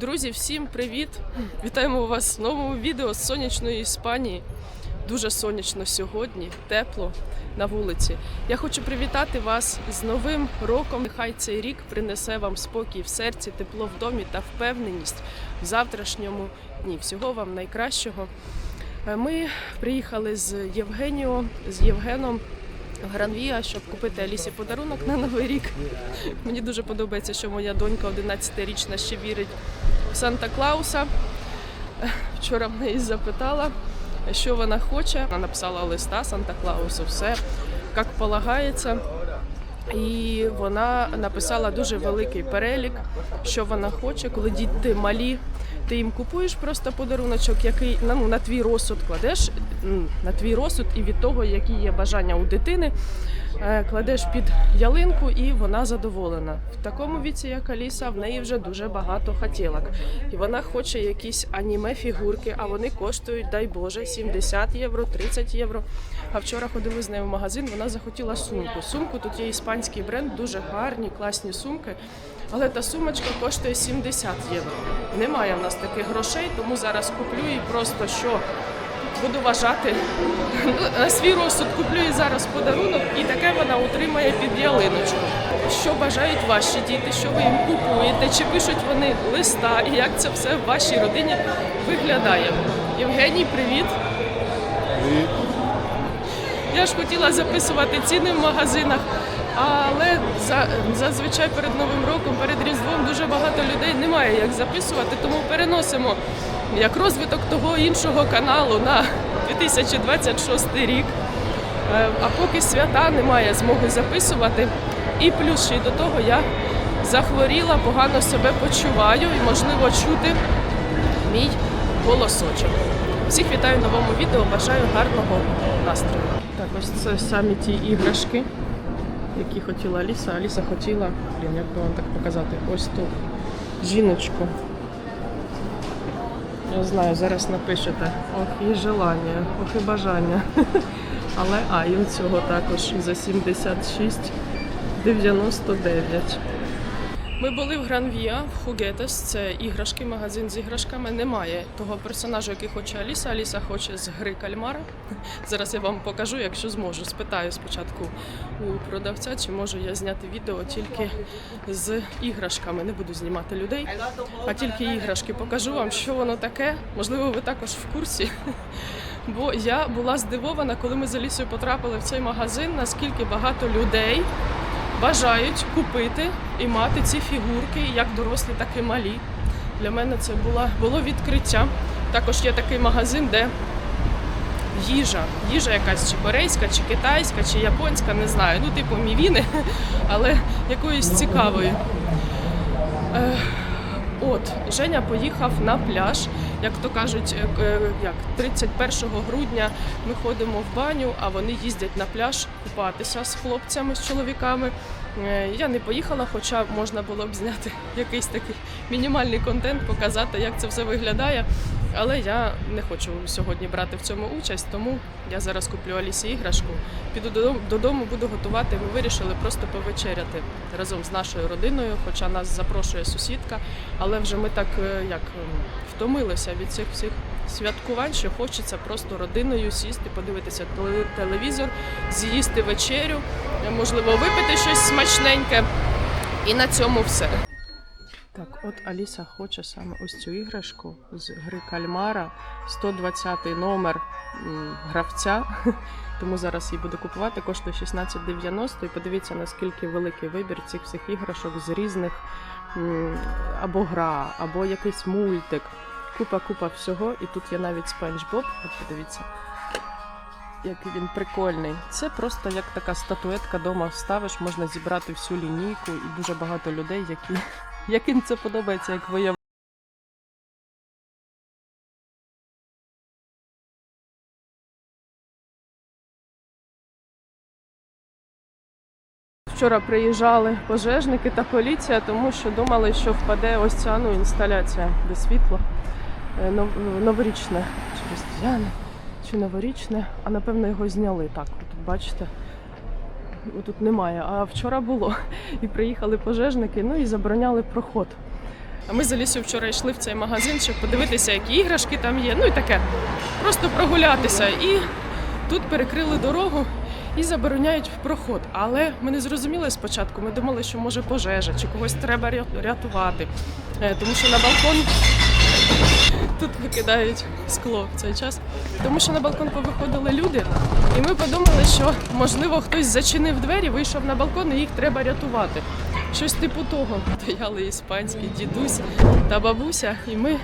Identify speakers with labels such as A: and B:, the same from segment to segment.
A: Друзі, всім привіт! Вітаємо вас в новому відео з сонячної Іспанії. Дуже сонячно сьогодні, тепло на вулиці. Я хочу привітати вас з Новим роком. Нехай цей рік принесе вам спокій в серці, тепло в домі та впевненість в завтрашньому дні. Всього вам найкращого. Е, Ми приїхали з Євгеніо, з Євгеном Гранвія, щоб купити Алісі подарунок на новий рік. Мені дуже подобається, що моя донька 11-річна ще вірить в Санта Клауса. Вчора в неї запитала, що вона хоче. Вона написала листа Санта Клаусу, все як полагається. І вона написала дуже великий перелік, що вона хоче, коли діти малі. Ти їм купуєш просто подаруночок, який ну, на твій розсуд кладеш на твій розсуд, і від того, які є бажання у дитини, е, кладеш під ялинку, і вона задоволена. В такому віці, як Аліса, в неї вже дуже багато хотілок. І вона хоче якісь аніме фігурки, а вони коштують, дай Боже, 70 євро, 30 євро. А вчора ходили з нею в магазин, вона захотіла сумку. Сумку тут є іспанський бренд, дуже гарні, класні сумки. Але та сумочка коштує 70 євро. Немає в нас таких грошей, тому зараз куплю і просто що буду вважати на свій розсуд куплю їй зараз подарунок, і таке вона утримає під ялиночку. Що бажають ваші діти, що ви їм купуєте, чи пишуть вони листа, і як це все в вашій родині виглядає. Євгеній, привіт! Я ж хотіла записувати ціни в магазинах, але за, зазвичай перед Новим роком, перед Різдвом дуже багато людей немає як записувати, тому переносимо як розвиток того іншого каналу на 2026 рік. Е, А поки свята немає змоги записувати. І плюс ще й до того я захворіла, погано себе почуваю і можливо чути мій голосочок. Всіх вітаю в новому відео, бажаю гарного настрою. Так, ось це самі ті іграшки, які хотіла Аліса. Аліса хотіла, блін, як би вам так показати, ось ту жіночку. Я знаю, зараз напишете. Ох, і желання, ох і бажання. Але а, і цього також за 76,99. Ми були в Гранвія в Хугетес, це іграшки, магазин з іграшками. Немає того персонажа, який хоче Аліса. Аліса хоче з гри кальмара. Зараз я вам покажу, якщо зможу. Спитаю спочатку у продавця, чи можу я зняти відео тільки з іграшками. Не буду знімати людей, а тільки іграшки. Покажу вам, що воно таке. Можливо, ви також в курсі. Бо я була здивована, коли ми з Алісою потрапили в цей магазин, наскільки багато людей бажають купити і мати ці фігурки, як дорослі, так і малі. Для мене це була, було відкриття. Також є такий магазин, де їжа, їжа якась чи корейська, чи китайська, чи японська, не знаю. Ну, типу мівіни, але якоїсь цікавої. От, Женя поїхав на пляж. Як то кажуть, е, е, як 31 грудня ми ходимо в баню, а вони їздять на пляж купатися з хлопцями, з чоловіками. Е, Я не поїхала, хоча можна було б зняти якийсь такий мінімальний контент, показати, як це все виглядає. Але я не хочу сьогодні брати в цьому участь, тому я зараз куплю Алісі іграшку. Піду додому, буду готувати. Ми вирішили просто повечеряти разом з нашою родиною, хоча нас запрошує сусідка. Але вже ми так е, як ем, втомилися від цих всіх святкувань, що хочеться просто родиною сісти, подивитися телевізор, з'їсти вечерю, е, можливо, випити щось смачненьке. І на цьому все. Так, от Аліса хоче саме ось цю іграшку з гри Кальмара, 120 номер гравця. Тому зараз її буду купувати. Коштує 16,90. І подивіться, наскільки великий вибір цих всіх іграшок з різних або гра, або якийсь мультик. Купа-купа всього. І тут є навіть Спанч Боб. От подивіться. Який він прикольний. Це просто як така статуетка дома ставиш, можна зібрати всю лінійку і дуже багато людей, які яким це подобається, як виявляється. Вчора приїжджали пожежники та поліція, тому що думали, що впаде ось ця ну, інсталяція, де світло е, новорічне чи різдвяне, чи новорічне, а напевно його зняли так. От бачите, тут немає. А вчора було. І приїхали пожежники, ну і забороняли проход. А ми з Алісою вчора йшли в цей магазин, щоб подивитися, які іграшки там є. Ну і таке. Просто прогулятися. І тут перекрили дорогу і забороняють проход. Але ми не зрозуміли спочатку. Ми думали, що може пожежа чи когось треба ря- рятувати. Е, Тому що на балкон тут викидають скло в цей час. Тому що на балкон повиходили люди, і ми подумали, що можливо хтось зачинив двері, вийшов на балкон і їх треба рятувати. Щось типу того. Стояли іспанські дідусь та бабуся, і ми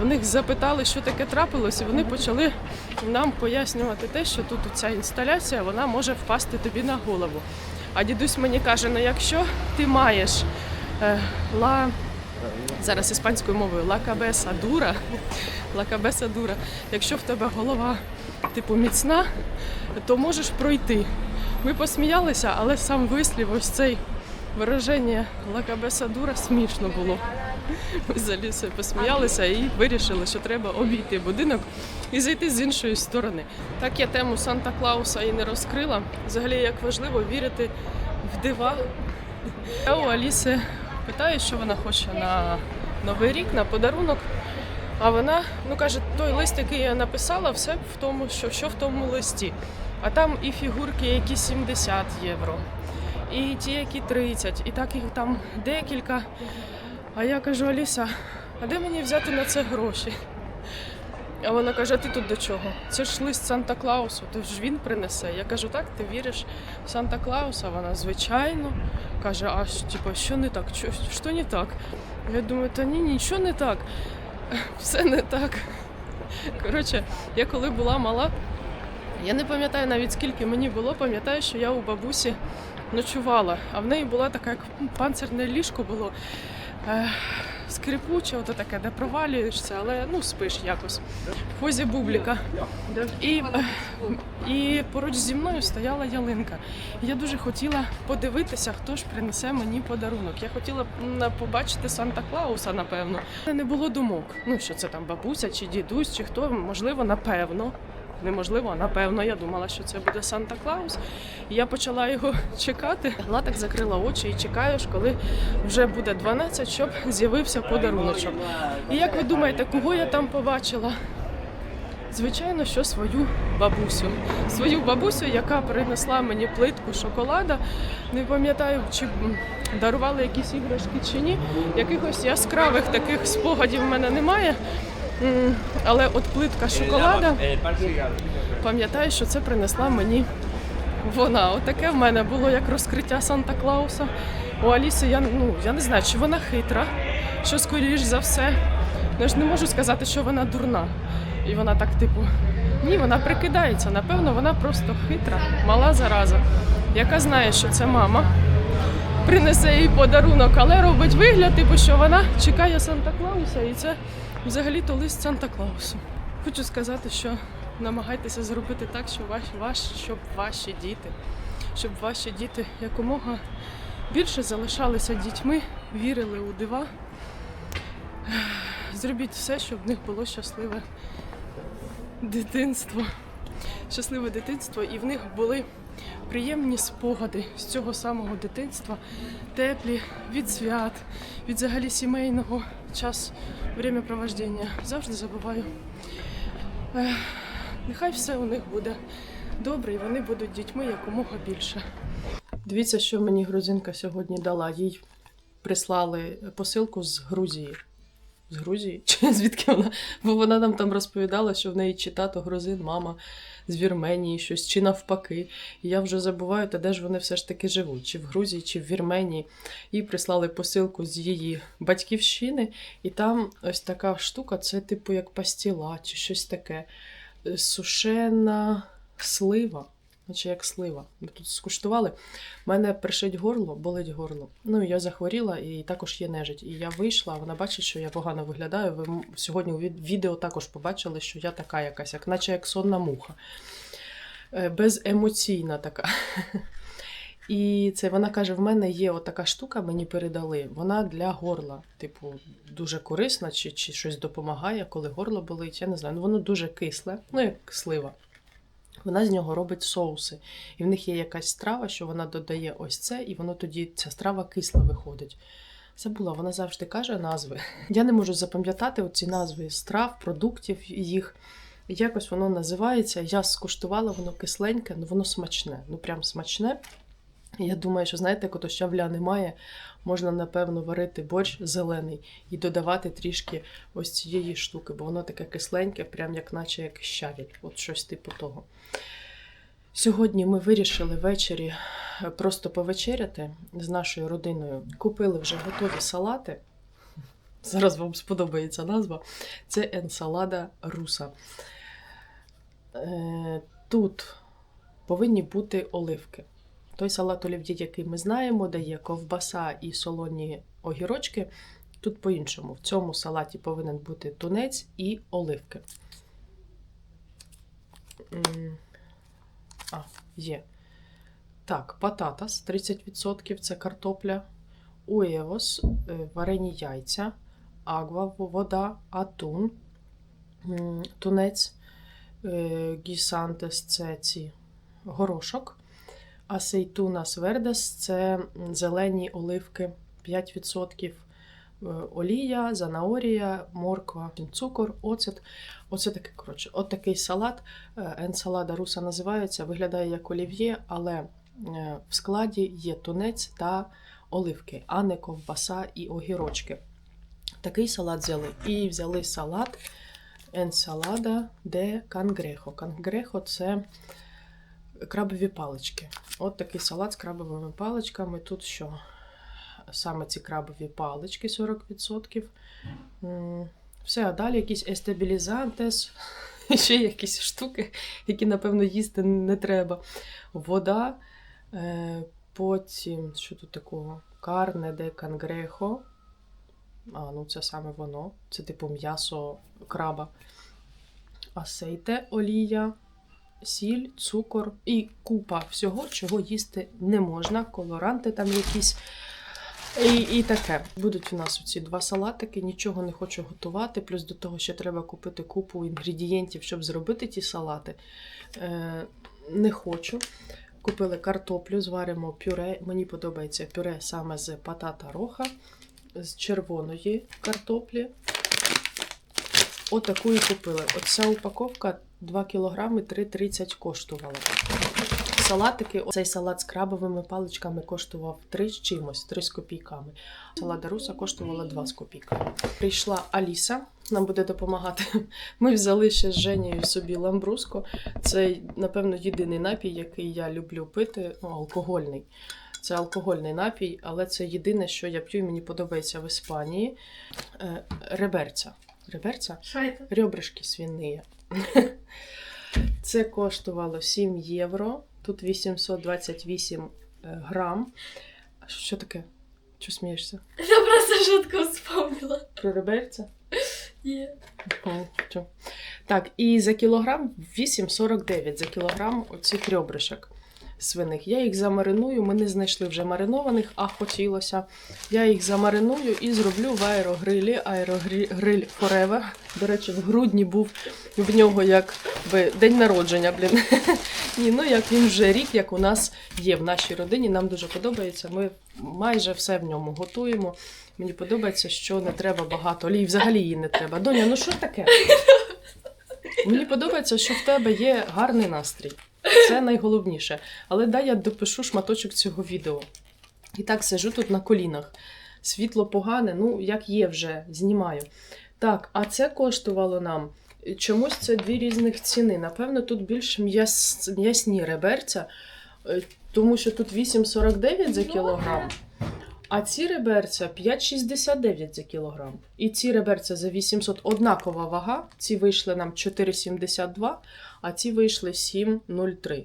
A: в них запитали, що таке трапилось, і вони почали нам пояснювати те, що тут ця інсталяція вона може впасти тобі на голову. А дідусь мені каже: ну якщо ти маєш е, ла зараз іспанською мовою ла кабеса дура, ла кабеса дура, якщо в тебе голова типу міцна, то можеш пройти. Ми посміялися, але сам вислів, ось цей вираження ла кабеса дура смішно було. Ми з Алісою посміялися і вирішили, що треба обійти будинок і зайти з іншої сторони. Так я тему Санта Клауса і не розкрила. Взагалі, як важливо вірити в дива. Я у Аліси питаю, що вона хоче на Новий рік, на подарунок. А вона ну каже, той лист, який я написала, все в тому, що, що в тому листі. А там і фігурки, які 70 євро, і ті, які 30, і так їх там декілька. А я кажу, Аліса, а де мені взяти на це гроші? А вона каже: ти тут до чого? Це ж лист Санта Клаусу, то ж він принесе. Я кажу, так, ти віриш в Санта Клауса? Вона звичайно каже, а типу, що не так? Що, що не так? Я думаю, та ні, нічого не так. Все не так. Коротше, я коли була мала, я не пам'ятаю навіть скільки мені було, пам'ятаю, що я у бабусі ночувала, а в неї була така, як панцирне ліжко було. Скрипуче, ото таке, де провалюєшся, але ну спиш якось. В позі бубліка. І, і поруч зі мною стояла ялинка. Я дуже хотіла подивитися, хто ж принесе мені подарунок. Я хотіла побачити Санта Клауса, напевно. Не було думок. Ну що це там бабуся чи дідусь, чи хто, можливо, напевно. Неможливо, напевно, я думала, що це буде Санта Клаус. І я почала його чекати. Гла так закрила очі і чекаєш, коли вже буде 12, щоб з'явився подаруночок. І як ви думаєте, кого я там побачила? Звичайно, що свою бабусю. Свою бабусю, яка принесла мені плитку шоколада. Не пам'ятаю, чи дарували якісь іграшки чи ні. Якихось яскравих таких спогадів в мене немає. Але от плитка шоколада, пам'ятаю, що це принесла мені вона. Отаке в мене було як розкриття Санта Клауса. У Аліси я, ну, я не знаю, чи вона хитра, що скоріш за все. Я ж не можу сказати, що вона дурна. І вона так, типу, ні, вона прикидається. Напевно, вона просто хитра, мала зараза, яка знає, що це мама. Принесе їй подарунок, але робить вигляд, типу, що вона чекає Санта Клауса, і це взагалі-то лист Санта Клаусу. Хочу сказати, що намагайтеся зробити так, щоб ваші, ваш, щоб ваші діти, щоб ваші діти якомога більше залишалися дітьми, вірили у дива. Зробіть все, щоб в них було щасливе дитинство. Щасливе дитинство, і в них були приємні спогади з цього самого дитинства, теплі від свят, від взагалі сімейного час, времяпровождення. Завжди забуваю. Ех, Нехай все у них буде добре, і вони будуть дітьми якомога більше. Дивіться, що мені грузинка сьогодні дала. Їй прислали посилку з Грузії. З Грузії? Звідки вона? Бо вона нам там розповідала, що в неї чи тато грузин, мама з Вірменії, щось, чи навпаки. І я вже забуваю, та де ж вони все ж таки живуть, чи в Грузії, чи в Вірменії. І прислали посилку з її батьківщини, і там ось така штука, це типу як пастіла, чи щось таке. Сушена слива. Наче як слива. Ми тут скуштували. У мене першить горло, болить горло. Ну, і я захворіла і також є нежить. І я вийшла, вона бачить, що я погано виглядаю. Ви сьогодні у відео також побачили, що я така якась, як наче як сонна муха. Е, Беземоційна така. І це вона каже: в мене є отака штука, мені передали. Вона для горла. Типу, дуже корисна, чи, чи щось допомагає, коли горло болить. Я не знаю. Ну воно дуже кисле, ну як слива. Вона з нього робить соуси. І в них є якась страва, що вона додає ось це, і воно тоді ця страва кисла виходить. Забула, вона завжди каже назви. Я не можу запам'ятати оці назви страв, продуктів їх. Якось воно називається. Я скуштувала, воно кисленьке, ну воно смачне. Ну прям смачне. Я думаю, що знаєте, коли щавля немає, можна напевно варити борщ зелений і додавати трішки ось цієї штуки, бо воно таке кисленьке, прям як наче як щавіль. От щось типу того. Сьогодні ми вирішили ввечері е, просто повечеряти з нашою родиною. Купили вже готові салати. Зараз вам сподобається назва. Це енсалада руса. Е, Тут повинні бути оливки. Той салат олів'є, який ми знаємо, де є ковбаса і солоні огірочки. Тут по-іншому. В цьому салаті повинен бути тунець і оливки. А, є. Так, пататас 30% це картопля. Уевос, е, варені яйця, агва, вода, атун, тунець, е, гісантес це ці горошок, асейтунас вердес це зелені оливки 5%. е, Олія, занаорія, морква, цукор, оцет. Оце таке, коротше, от такий салат. е, Енсалада руса називається, виглядає як олів'є, але е, в складі є тунець та оливки, а не ковбаса і огірочки. Такий салат взяли. І взяли салат енсалада де кангрехо. Кангрехо це крабові палички. От такий салат з крабовими паличками. Тут що? Саме ці крабові палички 40%. Все, а далі якісь естабілізантес, ще якісь штуки, які, напевно, їсти не треба. Вода, е, потім, що тут такого? Карне де кангрехо. А, ну це саме воно. Це типу м'ясо краба. Асейте, олія, сіль, цукор і купа всього, чого їсти не можна. Колоранти там якісь. І, і таке. Будуть у нас ці два салатики, нічого не хочу готувати. Плюс до того, ще треба купити купу інгредієнтів, щоб зробити ті салати. Е, не хочу. Купили картоплю, зваримо пюре. Мені подобається пюре саме з патата роха, з червоної картоплі. Отаку і купили. Оця упаковка 2 кг 3,30 коштувала. Салатики, цей салат з крабовими паличками коштував 3 з чимось, 3 з копійками. Салат руса коштувала 2 з копійками. Прийшла Аліса, нам буде допомагати. Ми взяли ще з Женєю собі ламбруско. Це, напевно, єдиний напій, який я люблю пити, ну, алкогольний. Це алкогольний напій, але це єдине, що я п'ю і мені подобається в Іспанії. Е, Реберця. Реберця?
B: Шайта.
A: Ребрышки свиные. Це коштувало 7 євро. Тут 828 е, грам. Що таке? Що смієшся?
B: Я просто шутку вспомнила.
A: Про реберця? Ага. Так, і за кілограм 8,49 за кілограм оцих ребришок свиних. Я їх замариную, ми не знайшли вже маринованих, а хотілося. Я їх замариную і зроблю в аерогрилі. Аерогриль Forever. До речі, в грудні був в нього як би день народження, блін. Ні, ну як він вже рік, як у нас є в нашій родині. Нам дуже подобається. Ми майже все в ньому готуємо. Мені подобається, що не треба багато олії, взагалі її не треба. Доня, ну що таке? Мені подобається, що в тебе є гарний настрій. Це найголовніше. Але дай я допишу шматочок цього відео. І так сижу тут на колінах. Світло погане, ну як є вже, знімаю. Так, а це коштувало нам. Чомусь це дві різних ціни. Напевно, тут більш м'яс... м'ясні реберця, е, тому що тут 8,49 за кілограм. А ці реберця 5,69 за кілограм. І ці реберця за 800 однакова вага. Ці вийшли нам 4,72, а ці вийшли 7,03.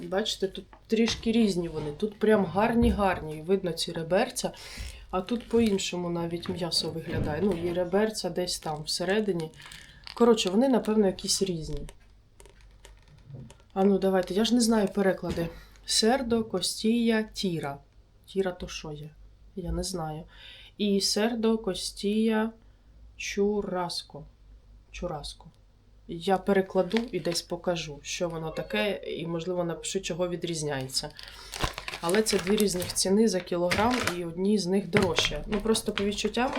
A: Бачите, тут трішки різні вони. Тут прям гарні-гарні. Видно ці реберця. А тут по-іншому навіть м'ясо виглядає. Ну, і реберця десь там всередині. Коротше, вони, напевно, якісь різні. А ну, давайте, я ж не знаю переклади. Сердо, костія, тіра. Тіра то що є? Я не знаю. І сердо, костія, чураско. Чураско. Я перекладу і десь покажу, що воно таке, і, можливо, напишу, чого відрізняється. Але це дві різних ціни за кілограм, і одні з них дорожче. Ну просто по відчуттям,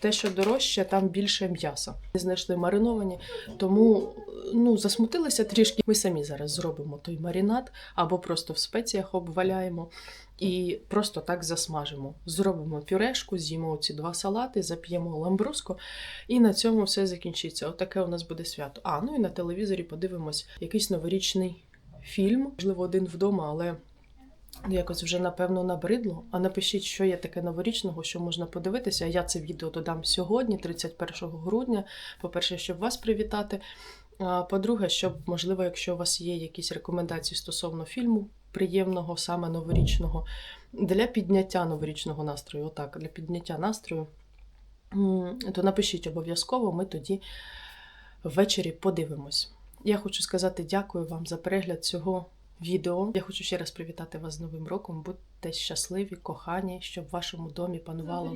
A: те, що дорожче, там більше м'яса. Знайшли мариновані, тому ну засмутилися трішки. Ми самі зараз зробимо той маринад або просто в спеціях обваляємо і просто так засмажимо. Зробимо пюрешку, з'їмо ці два салати, зап'ємо ламбруско, і на цьому все закінчиться. Отаке у нас буде свято. А ну і на телевізорі подивимось якийсь новорічний фільм, можливо, один вдома, але. Якось вже напевно набридло. А напишіть, що є таке новорічного, що можна подивитися. Я це відео додам сьогодні, 31 грудня. По-перше, щоб вас привітати. По-друге, щоб, можливо, якщо у вас є якісь рекомендації стосовно фільму приємного, саме новорічного, для підняття новорічного настрою, отак, для підняття настрою, то напишіть обов'язково, ми тоді ввечері подивимось. Я хочу сказати дякую вам за перегляд цього відео. Я хочу ще раз привітати вас з Новим роком. Будьте щасливі, кохані, щоб в вашому домі панувало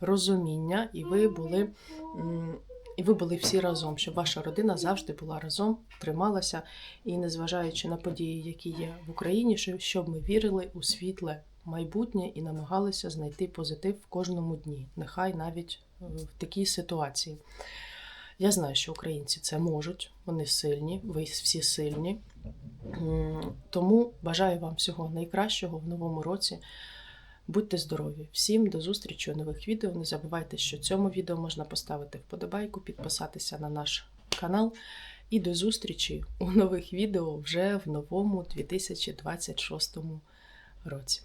A: взаєморозуміння, і ви були. І ви були всі разом, щоб ваша родина завжди була разом, трималася, і незважаючи на події, які є в Україні, що- щоб ми вірили у світле майбутнє і намагалися знайти позитив в кожному дні, нехай навіть е, в такій ситуації. Я знаю, що українці це можуть, вони сильні, ви всі сильні. Тому бажаю вам всього найкращого в новому році. Будьте здорові! Всім до зустрічі у нових відео. Не забувайте, що цьому відео можна поставити вподобайку, підписатися на наш канал. І до зустрічі у нових відео вже в новому 2026 році.